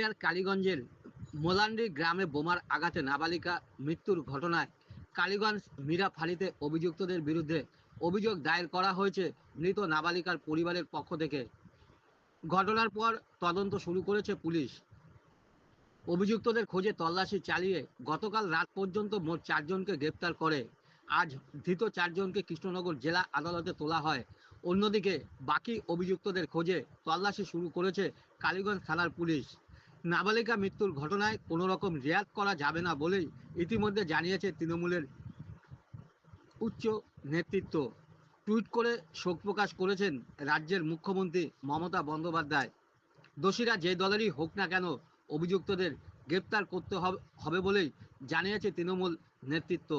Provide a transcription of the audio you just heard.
নদিয়ার কালীগঞ্জের মোলান্ডি গ্রামে বোমার আঘাতে নাবালিকা মৃত্যুর ঘটনায় কালীগঞ্জ মীরা ফাঁড়িতে অভিযুক্তদের বিরুদ্ধে অভিযোগ দায়ের করা হয়েছে মৃত নাবালিকার পরিবারের পক্ষ থেকে। ঘটনার পর তদন্ত শুরু করেছে পুলিশ। অভিযুক্তদের খোঁজে তল্লাশি চালিয়ে গতকাল রাত পর্যন্ত মোট চারজনকে গ্রেপ্তার করে। আজ ধৃত চারজনকে কৃষ্ণনগর জেলা আদালতে তোলা হয়। অন্যদিকে বাকি অভিযুক্তদের খোঁজে তল্লাশি শুরু করেছে কালীগঞ্জ থানার পুলিশ। নাবালিকা মৃত্যুর ঘটনায় কোনো রকম রেয়াত করা যাবে না বলেই ইতিমধ্যে জানিয়েছে তৃণমূলের উচ্চ নেতৃত্ব। টুইট করে শোক প্রকাশ করেছেন রাজ্যের মুখ্যমন্ত্রী মমতা বন্দ্যোপাধ্যায়। দোষীরা যে দলেরই হোক না কেন অভিযুক্তদের গ্রেপ্তার করতে হবে বলেই জানিয়েছে তৃণমূল নেতৃত্ব।